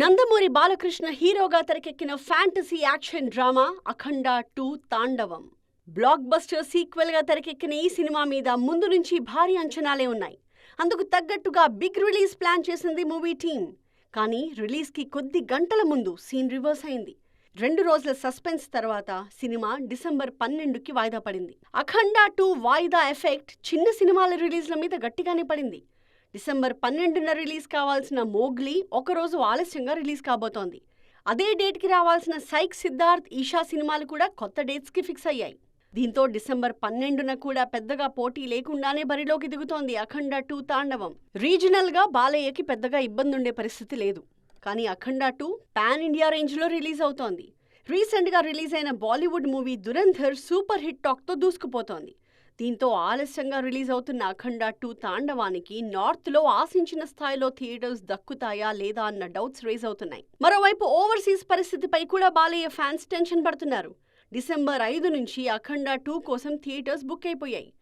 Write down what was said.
నందమూరి బాలకృష్ణ హీరోగా తెరకెక్కిన fantasy action drama Akhanda two Thandavam. Blockbuster సీక్వెల్గా తెరకెక్కిన ఈ సినిమా మీద ముందు నుంచి భారీ అంచనాలే ఉన్నాయి. అందుకు తగ్గట్టుగా బిగ్ రిలీజ్ ప్లాన్ చేసింది మూవీ టీం కానీ రిలీజ్కి కొద్ది గంటల ముందు సీన్ రివర్స్ అయింది. రెండు రోజుల సస్పెన్స్ తర్వాత సినిమా డిసెంబర్ పన్నెండుకి వాయిదా పడింది. అఖండ టూ వాయిదా ఎఫెక్ట్ చిన్న సినిమాల రిలీజ్ల మీద గట్టిగానే పడింది. డిసెంబర్ పన్నెండున రిలీజ్ కావాల్సిన మోగ్లీ ఒకరోజు ఆలస్యంగా రిలీజ్ కాబోతోంది. అదే డేట్కి రావాల్సిన సైక్ సిద్ధార్థ్ ఈషా సినిమాలు కూడా కొత్త డేట్స్కి ఫిక్స్ అయ్యాయి. దీంతో డిసెంబర్ పన్నెండున కూడా పెద్దగా పోటీ లేకుండానే బరిలోకి దిగుతోంది అఖండ టూ తాండవం. రీజనల్గా బాలయ్యకి పెద్దగా ఇబ్బంది ఉండే పరిస్థితి లేదు. కానీ అఖండ టూ పాన్ ఇండియా రేంజ్లో రిలీజ్ అవుతోంది. రీసెంట్గా రిలీజ్ అయిన Bollywood movie Dhurandhar super hit టాక్తో దూసుకుపోతోంది. దీంతో ఆలస్యంగా రిలీజ్ అవుతున్న అఖండ టూ తాండవానికి నార్త్లో ఆశించిన స్థాయిలో థియేటర్స్ దక్కుతాయా లేదా అన్న డౌట్స్ రేజ్ అవుతున్నాయి. మరోవైపు ఓవర్సీస్ పరిస్థితిపై కూడా బాలయ్య ఫ్యాన్స్ టెన్షన్ పడుతున్నారు. డిసెంబర్ ఐదు నుంచి అఖండ టూ కోసం థియేటర్స్ బుక్ అయిపోయాయి.